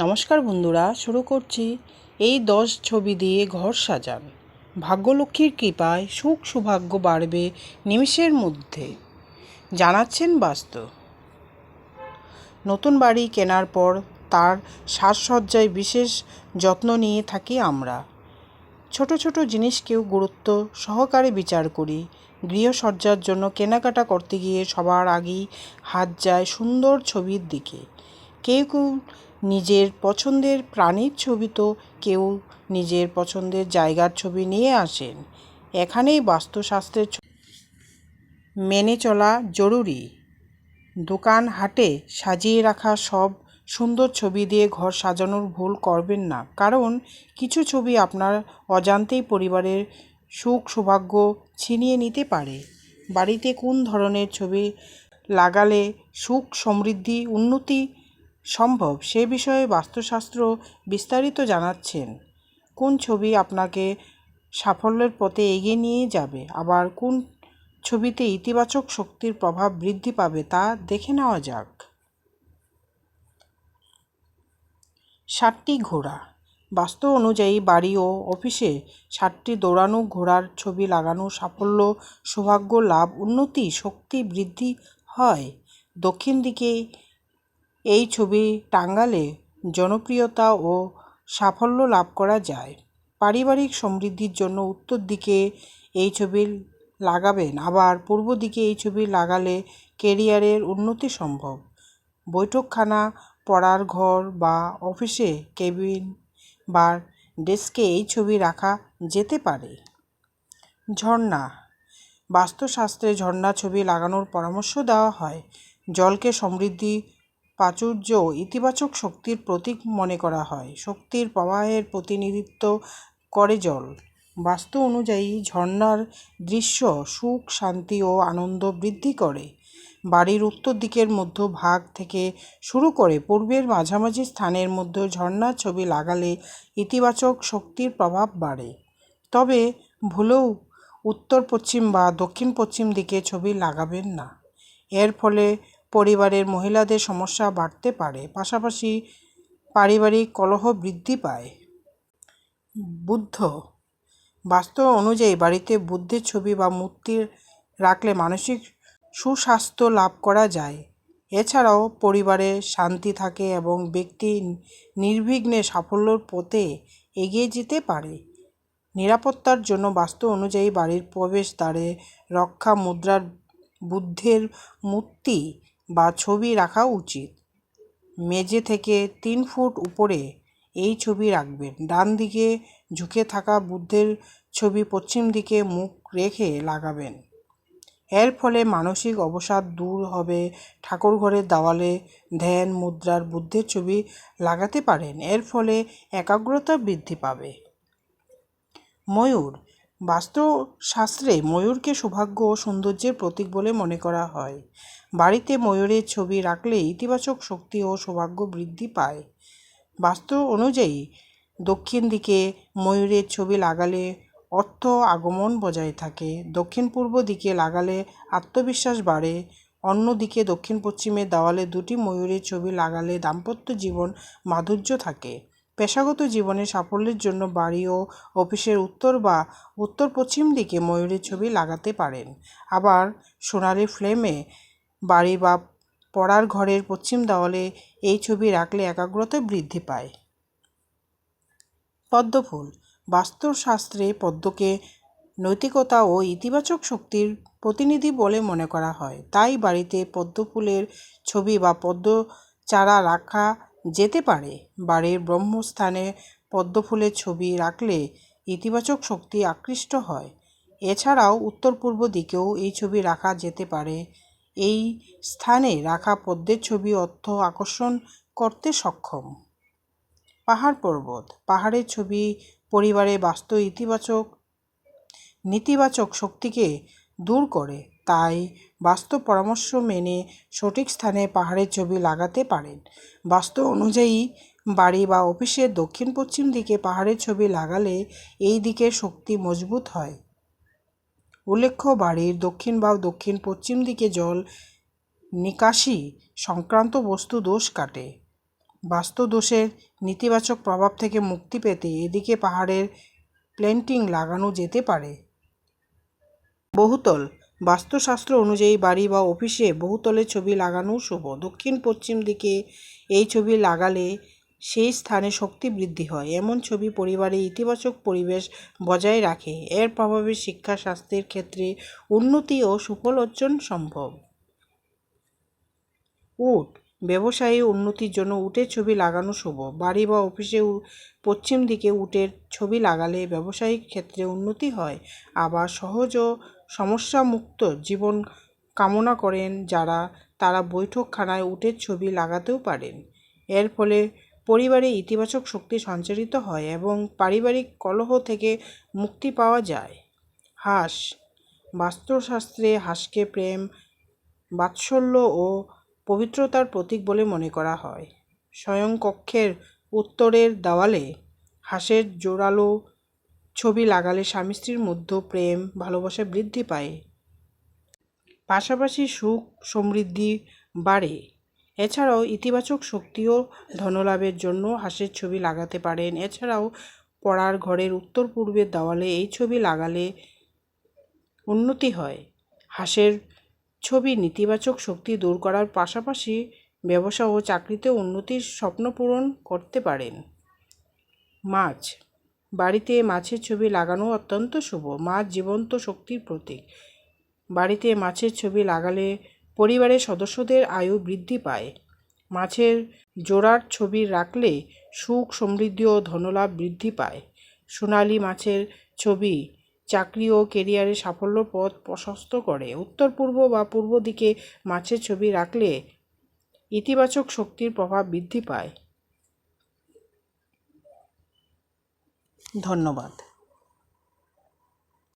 নমস্কার বন্ধুরা, শুরু করছি এই দশ ছবি দিয়ে ঘর সাজান। ভাগ্যলক্ষ্মীর কৃপায় সুখ সৌভাগ্য বাড়বে নিমিষের মধ্যে। জানাচ্ছেন বাস্তু। নতুন বাড়ি কেনার পর তার সাজসজ্জায় বিশেষ যত্ন নিয়ে থাকি আমরা। ছোট ছোট জিনিসকেও গুরুত্ব সহকারে বিচার করি। গৃহসজ্জার জন্য কেনাকাটা করতে গিয়ে সবার আগেই হাত যায় সুন্দর ছবির দিকে। কেউ কেউ নিজের পছন্দের প্রাণীর ছবি তো কেউ নিজের পছন্দের জায়গার ছবি নিয়ে আসেন। এখানেই বাস্তুশাস্ত্রের মেনে চলা জরুরি। দোকান হাটে সাজিয়ে রাখা সব সুন্দর ছবি দিয়ে ঘর সাজানোর ভুল করবেন না। কারণ কিছু ছবি আপনার অজান্তেই পরিবারের সুখ, সৌভাগ্য ছিনিয়ে নিতে পারে। বাড়িতে কোন ধরনের ছবি লাগালে সুখ, সমৃদ্ধি, উন্নতি সম্ভব? সে বিষয়ে বাস্তুশাস্ত্র বিস্তারিত জানাচ্ছেন। কোন ছবি আপনাকে সাফল্যের পথে এগিয়ে নিয়ে যাবে? আবার কোন ছবিতে ইতিবাচক শক্তির প্রভাব বৃদ্ধি পাবে তা দেখে নেওয়া যাক। ষাটটি ঘোড়া। বাস্তু অনুযায়ী বাড়ি ও অফিসে ষাটটি দৌড়ানো ঘোড়ার ছবি লাগানো সাফল্য, সৌভাগ্য, লাভ, উন্নতি, শক্তি বৃদ্ধি হয়। দক্ষিণ দিকে এই ছবি টাঙ্গালে জনপ্রিয়তা ও সাফল্য লাভ করা যায়। পারিবারিক সমৃদ্ধির জন্য উত্তর দিকে এই ছবি লাগাবেন, আবার পূর্ব দিকে এই ছবি লাগালে কেরিয়ারের উন্নতি সম্ভব। বৈঠকখানা, পড়ার ঘর বা অফিসে কেবিন বা ডেস্কে এই ছবি রাখা যেতে পারে। ঝর্ণা, বাস্তুশাস্ত্রে ঝর্ণা ছবি লাগানোর পরামর্শ দেওয়া হয়। জলকে সমৃদ্ধি প্রাচুর্য ইতিবাচক শক্তির প্রতীক মনে করা হয়। শক্তির প্রবাহের প্রতিনিধিত্ব করে জল। বাস্তু অনুযায়ী ঝর্ণার দৃশ্য সুখ, শান্তি ও আনন্দ বৃদ্ধি করে। বাড়ির উত্তর দিকের মধ্য ভাগ থেকে শুরু করে পূর্বের মাঝামাঝি স্থানের মধ্যে ঝর্ণার ছবি লাগালে ইতিবাচক শক্তির প্রভাব বাড়ে। তবে ভুলেও উত্তর পশ্চিম বা দক্ষিণ পশ্চিম দিকে ছবি লাগাবেন না। এর ফলে পরিবারের মহিলাদের সমস্যা বাড়তে পারে, পাশাপাশি পারিবারিক কলহ বৃদ্ধি পায়। বুদ্ধ বাস্তব অনুযায়ী বাড়িতে বুদ্ধের ছবি বা মূর্তি রাখলে মানসিক সুস্বাস্থ্য লাভ করা যায়। এছাড়াও পরিবারে শান্তি থাকে এবং ব্যক্তি নির্বিঘ্নে সাফল্যর পথে এগিয়ে যেতে পারে। নিরাপত্তার জন্য বাস্তু অনুযায়ী বাড়ির প্রবেশদ্বারে রক্ষা মুদ্রার বুদ্ধের মূর্তি বা ছবি রাখা উচিত। মেঝে থেকে তিন ফুট উপরে এই ছবি রাখবেন। ডান দিকে ঝুঁকে থাকা বুদ্ধের ছবি পশ্চিম দিকে মুখ রেখে লাগাবেন। এর ফলে মানসিক অবসাদ দূর হবে। ঠাকুর ঘরের দেওয়ালে ধ্যান, মুদ্রার বুদ্ধের ছবি লাগাতে পারেন। এর ফলে একাগ্রতা বৃদ্ধি পাবে। ময়ূর বাস্তুশাস্ত্রে ময়ূরকে সৌভাগ্য ও সৌন্দর্যের প্রতীক বলে মনে করা হয়। বাড়িতে ময়ূরের ছবি রাখলে ইতিবাচক শক্তি ও সৌভাগ্য বৃদ্ধি পায়। বাস্তু অনুযায়ী, দক্ষিণ দিকে ময়ূরের ছবি লাগালে অর্থ আগমন বজায় থাকে। দক্ষিণ পূর্ব দিকে লাগালে আত্মবিশ্বাস বাড়ে। অন্যদিকে দক্ষিণ পশ্চিমের দেওয়ালে দুটি ময়ূরের ছবি লাগালে দাম্পত্য জীবন মাধুর্য থাকে। পেশাগত জীবনে সাফল্যের জন্য বাড়ি ও অফিসের উত্তর বা উত্তর পশ্চিম দিকে ময়ূরের ছবি লাগাতে পারেন। আবার সোনালি ফ্লেমে বাড়ি বা পড়ার ঘরের পশ্চিম দেওয়ালে এই ছবি রাখলে একাগ্রতা বৃদ্ধি পায়। পদ্মফুল বাস্তুশাস্ত্রে পদ্মকে নৈতিকতা ও ইতিবাচক শক্তির প্রতিনিধি বলে মনে করা হয়। তাই বাড়িতে পদ্ম ফুলের ছবি বা পদ্ম চারা রাখা যেতে পারে। বাড়ির ব্রহ্মস্থানে পদ্মফুলের ছবি রাখলে ইতিবাচক শক্তি আকৃষ্ট হয়। এছাড়াও উত্তর পূর্ব দিকেও এই ছবি রাখা যেতে পারে। এই স্থানে রাখা পদ্মের ছবি অর্থ আকর্ষণ করতে সক্ষম। পাহাড় পর্বত। পাহাড়ের ছবি পরিবারে বাস্তু ইতিবাচক, নেতিবাচক শক্তিকে দূর করে। তাই বাস্তু পরামর্শ মেনে সঠিক স্থানে পাহাড়ের ছবি লাগাতে পারেন। বাস্তু অনুযায়ী, বাড়ি বা অফিসের দক্ষিণ পশ্চিম দিকে পাহাড়ের ছবি লাগালে এই দিকে শক্তি মজবুত হয়। উল্লেখ্য, বাড়ির দক্ষিণ বা দক্ষিণ পশ্চিম দিকে জল নিকাশি সংক্রান্ত বস্তু দোষ কাটে। বাস্তু দোষের নেতিবাচক প্রভাব থেকে মুক্তি পেতে এদিকে পাহাড়ের প্লেন্টিং লাগানো যেতে পারে। বহুতল বাস্তুশাস্ত্র অনুযায়ী বাড়ি বা অফিসে বহুতলের ছবি লাগানো শুভ। দক্ষিণ পশ্চিম দিকে এই ছবি লাগালে সেই স্থানে শক্তি বৃদ্ধি হয়। এমন ছবি পরিবারে ইতিবাচক পরিবেশ বজায় রাখে। এর প্রভাবে শিক্ষা স্বাস্থ্যের ক্ষেত্রে উন্নতি ও সুফল অর্জন সম্ভব। উট ব্যবসায়ী উন্নতির জন্য উটের ছবি লাগানো শুভ। বাড়ি বা অফিসে পশ্চিম দিকে উটের ছবি লাগালে ব্যবসায়িক ক্ষেত্রে উন্নতি হয়। আবার সহজ ও সমস্যামুক্ত জীবন কামনা করেন যারা, তারা বৈঠকখানায় উটের ছবি লাগাতেও পারেন। এর ফলে পরিবারে ইতিবাচক শক্তি সঞ্চারিত হয় এবং পারিবারিক কলহ থেকে মুক্তি পাওয়া যায়। হাঁস, বাস্তুশাস্ত্রে হাঁসকে প্রেম, বাৎসল্য ও পবিত্রতার প্রতীক বলে মনে করা হয়। স্বয়ং কক্ষের উত্তরের দেওয়ালে হাঁসের জোরালো ছবি লাগালে স্বামী স্ত্রীর মধ্যে প্রেম, ভালোবাসা বৃদ্ধি পায়। পাশাপাশি সুখ সমৃদ্ধি বাড়ে। এছাড়াও ইতিবাচক শক্তিও ধনলাভের জন্য হাঁসের ছবি লাগাতে পারেন। এছাড়াও পড়ার ঘরের উত্তর পূর্বের দেওয়ালে এই ছবি লাগালে উন্নতি হয়। হাঁসের ছবি নেতিবাচক শক্তি দূর করার পাশাপাশি ব্যবসা ও চাকরিতে উন্নতির স্বপ্ন পূরণ করতে পারেন। মাছ। বাড়িতে মাছের ছবি লাগানো অত্যন্ত শুভ। মাছ জীবন্ত শক্তির প্রতীক। বাড়িতে মাছের ছবি লাগালে পরিবারের সদস্যদের আয়ু বৃদ্ধি পায়। মাছের জোড়ার ছবি রাখলে সুখ, সমৃদ্ধি ও ধনলাভ বৃদ্ধি পায়। সোনালী মাছের ছবি চাকরি ও কেরিয়ারে সাফল্য পথ প্রশস্ত করে। উত্তর পূর্ব বা পূর্ব দিকে মাছের ছবি রাখলে ইতিবাচক শক্তির প্রভাব বৃদ্ধি পায়। ধন্যবাদ।